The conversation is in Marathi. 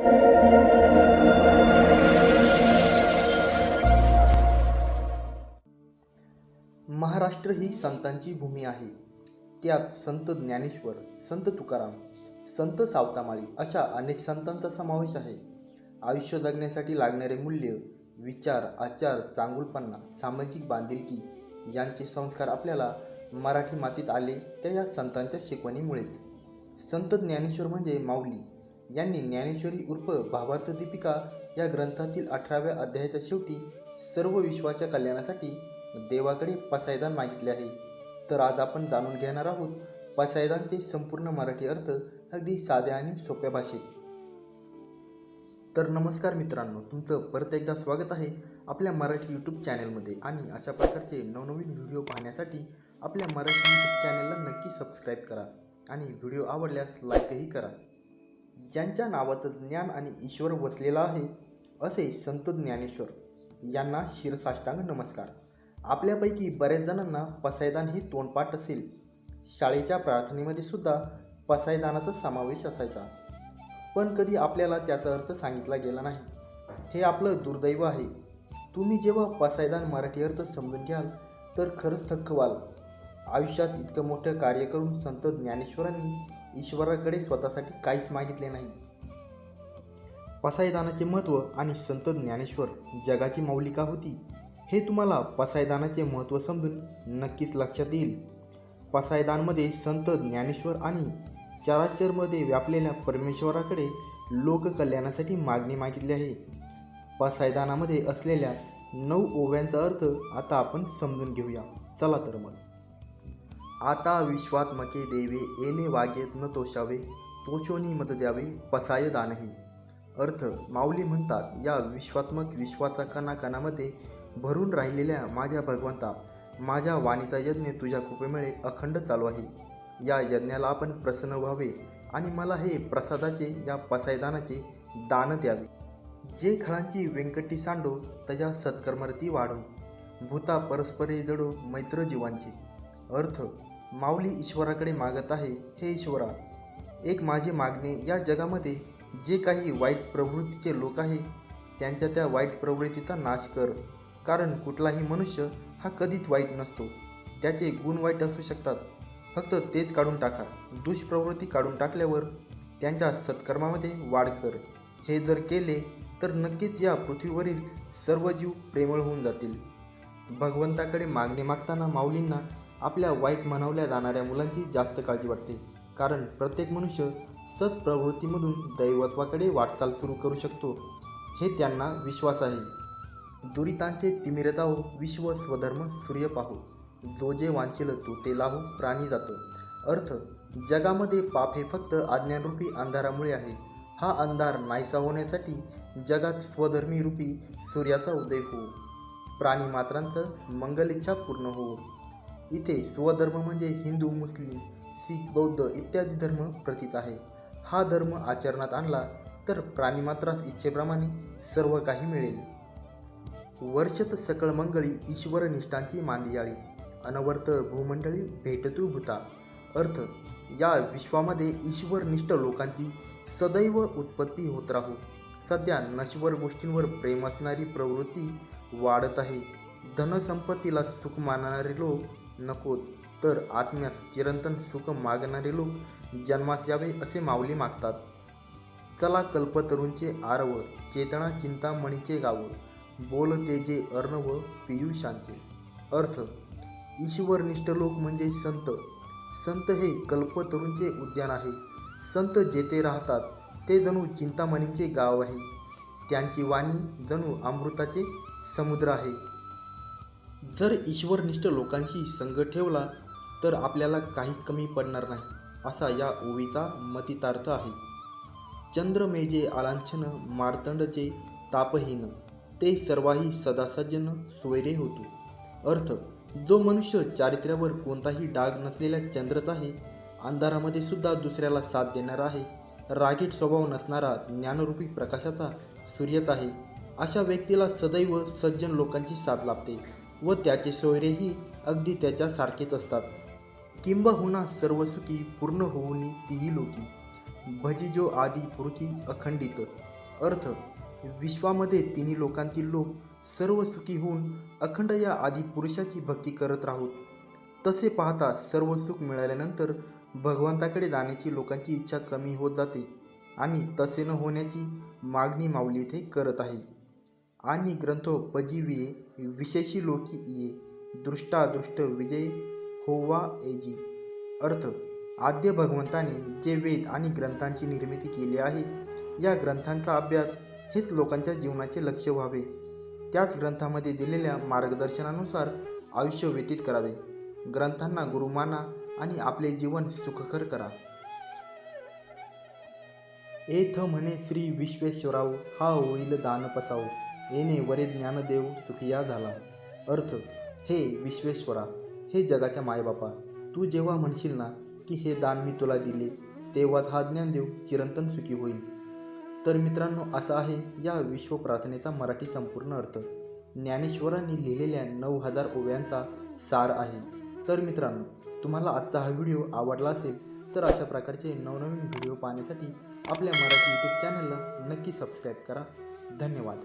महाराष्ट्र ही संतांची भूमी आहे. त्यात संत ज्ञानेश्वर संत तुकाराम संत सावतामाळी अशा अनेक संतांचा समावेश आहे. आयुष्य जगण्यासाठी लागणारे मूल्य विचार आचार चांगुलपणा सामाजिक बांधिलकी यांचे संस्कार आपल्याला मराठी मातीत आले त्या या संतांच्या शिकवणीमुळेच. संत ज्ञानेश्वर म्हणजे माऊली. यांनी ज्ञानेश्वरी उर्फ भावार्थ दीपिका या ग्रंथातील अठराव्या अध्यायाच्या शेवटी सर्व विश्वाच्या कल्याणासाठी देवाकडे पसायदान मागितले आहे. तर आज आपण जाणून घेणार आहोत पसायदानचे संपूर्ण मराठी अर्थ अगदी साध्या आणि सोप्या भाषेत. तर नमस्कार मित्रांनो तुमचं परत एकदा स्वागत आहे आपल्या मराठी यूट्यूब चॅनलमध्ये आणि अशा प्रकारचे नवनवीन व्हिडिओ पाहण्यासाठी आपल्या मराठी यूट्यूब चॅनलला नक्की सबस्क्राईब करा आणि व्हिडिओ आवडल्यास लाईकही करा. ज्यांच्या नावात ज्ञान आणि ईश्वर वसलेला आहे असे संत ज्ञानेश्वर यांना शिरसाष्टांग नमस्कार. आपल्यापैकी बऱ्याच जणांना पसायदान ही तोंडपाठ असेल. शाळेच्या प्रार्थनेमध्ये सुद्धा पसायदानाचा समावेश असायचा. पण कधी आपल्याला त्याचा अर्थ सांगितला गेला नाही. हे आपलं दुर्दैव आहे. तुम्ही जेव्हा पसायदान मराठी अर्थ समजून घ्याल तर खरंच थक्क व्हाल. आयुष्यात इतकं मोठं कार्य करून संत ज्ञानेश्वरांनी ईश्वराकडे स्वतःसाठी काहीच मागितले नाही. पसायदानाचे महत्त्व आणि संत ज्ञानेश्वर जगाची माऊलिका होती हे तुम्हाला पसायदानाचे महत्त्व समजून नक्कीच लक्षात येईल. पसायदानमध्ये संत ज्ञानेश्वर आणि चराचरमध्ये व्यापलेल्या परमेश्वराकडे लोककल्याणासाठी मागणी मागितली आहे. पसायदानामध्ये असलेल्या नऊ ओव्यांचा अर्थ आता आपण समजून घेऊया. चला तर मग. आता विश्वात्मके देवे येणे वागेत न तोषावे तोषोनी मत द्यावे पसाय दानही. अर्थ माऊली म्हणतात या विश्वात्मक विश्वाचा कणाकणामध्ये भरून राहिलेल्या माझ्या भगवंता माझ्या वाणीचा यज्ञ तुझ्या कृपेमुळे अखंड चालू आहे. या यज्ञाला आपण प्रसन्न व्हावे आणि मला हे प्रसादाचे या पसायदानाचे दान द्यावे. जे खळांची व्यंकटी सांडो तया सत्कर्मरती वाढो भूता परस्परे जडो मैत्र जीवांचे अर्थ माऊली ईश्वराकडे मागत आहे हे ईश्वरा एक माझी मागणे या जगामध्ये जे काही वाईट प्रवृत्तीचे लोक आहे त्यांच्या त्या वाईट प्रवृत्तीचा नाश कर. कारण कुठलाही मनुष्य हा कधीच वाईट नसतो. त्याचे गुण वाईट असू शकतात. फक्त तेच काढून टाका. दुष्प्रवृत्ती काढून टाकल्यावर त्यांच्या सत्कर्मामध्ये वाढ कर. हे जर केले तर नक्कीच या पृथ्वीवरील सर्व जीव प्रेमळ होऊन जातील. भगवंताकडे मागणे मागताना माऊलींना आपल्या वाईट मनवल्या जाणाऱ्या मुलांची जास्त काळजी वाटते. कारण प्रत्येक मनुष्य सत्प्रवृत्तीमधून दैवत्वाकडे वाटचाल सुरू करू शकतो. हे त्यांना विश्वास आहे. दुरितांचे तिमिरताहो विश्व स्वधर्म सूर्य पाहो. जो जे वांछेल तो ते लाहो प्राणी जातो. अर्थ जगामध्ये पाप हे फक्त अज्ञानरूपी अंधारामुळे आहे. हा अंधार नाहीसा होण्यासाठी जगात स्वधर्मी रूपी सूर्याचा उदय हो प्राणी मात्रांचं मंगल इच्छा पूर्ण होवो. इथे स्वधर्म म्हणजे हिंदू मुस्लिम शीख बौद्ध इत्यादी धर्म प्रतीत आहे. हा धर्म आचरणात आणला तर प्राणीमात्रास इच्छेप्रमाणे सर्व काही मिळेल. वर्षत सकळ मंगळी ईश्वर निष्ठांची मांदियाळी अनवर्त भूमंडळी भेटतू भूता. अर्थ या विश्वामध्ये ईश्वरनिष्ठ लोकांची सदैव उत्पत्ती होत राहू. सध्या नश्वर गोष्टींवर प्रेम असणारी प्रवृत्ती वाढत आहे. धनसंपत्तीला सुख मानणारे लोक नको तर आत्म्यास चिरंतन सुख मागणारे लोक जन्मास यावे असे माऊली मागतात. चला कल्पतरूंचे आरव चेतना चिंतामणीचे गाव बोल जे अर्णव पियुषांचे. अर्थ ईश्वरनिष्ठ लोक म्हणजे संत. संत हे कल्पतरूंचे उद्यान आहे. संत जेथे राहतात ते जणू चिंतामणींचे गाव आहे. त्यांची वाणी जणू अमृताचे समुद्र आहे. जर ईश्वरनिष्ठ लोकांशी संग ठेवला तर आपल्याला काहीच कमी पडणार नाही असा या ओवीचा मतितार्थ आहे. चंद्रमेजे आलांछन मार्तंडचे तापहीन ते सर्वाही सदासज्जन सोयरे होतो. अर्थ जो मनुष्य चारित्र्यावर कोणताही डाग नसलेल्या चंद्रच आहे अंधारामध्ये सुद्धा दुसऱ्याला साथ देणारा आहे रागीट स्वभाव नसणारा ज्ञानरूपी प्रकाशाचा सूर्यच आहे अशा व्यक्तीला सदैव सज्जन लोकांची साथ लाभते. व त्याचे सोयरेही अगदी त्याच्यासारखेच असतात. किंबहुना सर्व सुखी पूर्ण होऊनी तीही लोकी. भजी जो आदी पुरुषी अखंडित. अर्थ विश्वामध्ये तिन्ही लोकांतील लोक सर्व सुखी होऊन अखंड या आदी पुरुषाची भक्ती करत राहोत. तसे पाहता सर्व सुख मिळाल्यानंतर भगवंताकडे जाण्याची लोकांची इच्छा कमी होत जाते आणि तसे न होण्याची मागणी माऊली इथे करत आहे. आणि ग्रंथो पजीविये विशेषी लोकी दृष्टादृष्ट विजय होवा एजी. अर्थ आद्य भगवंताने जे वेद आणि ग्रंथांची निर्मिती केली आहे या ग्रंथांचा अभ्यास हेच लोकांच्या जीवनाचे लक्ष व्हावे. त्याच ग्रंथामध्ये दिलेल्या मार्गदर्शनानुसार आयुष्य व्यतीत करावे. ग्रंथांना गुरु माना आणि आपले जीवन सुखकर करा. एथ म्हणे श्री विश्वेश्वराव हा होईल दानपसाऊ येणे वरे ज्ञानदेव सुखिया झाला. अर्थ हे विश्वेश्वरा हे जगाच्या मायबापा तू जेव्हा म्हणशील ना की हे दान मी तुला दिले तेव्हाच हा ज्ञानदेव चिरंतन सुखी होईल. तर मित्रांनो असा आहे या विश्व प्रार्थनेचा मराठी संपूर्ण अर्थ. ज्ञानेश्वरांनी लिहिलेल्या नऊ हजार ओव्यांचा सार आहे. तर मित्रांनो तुम्हाला आजचा हा व्हिडिओ आवडला असेल तर अशा प्रकारचे नवनवीन व्हिडिओ पाहण्यासाठी आपल्या मराठी यूट्यूब चॅनलला नक्की सबस्क्राईब करा. धन्यवाद.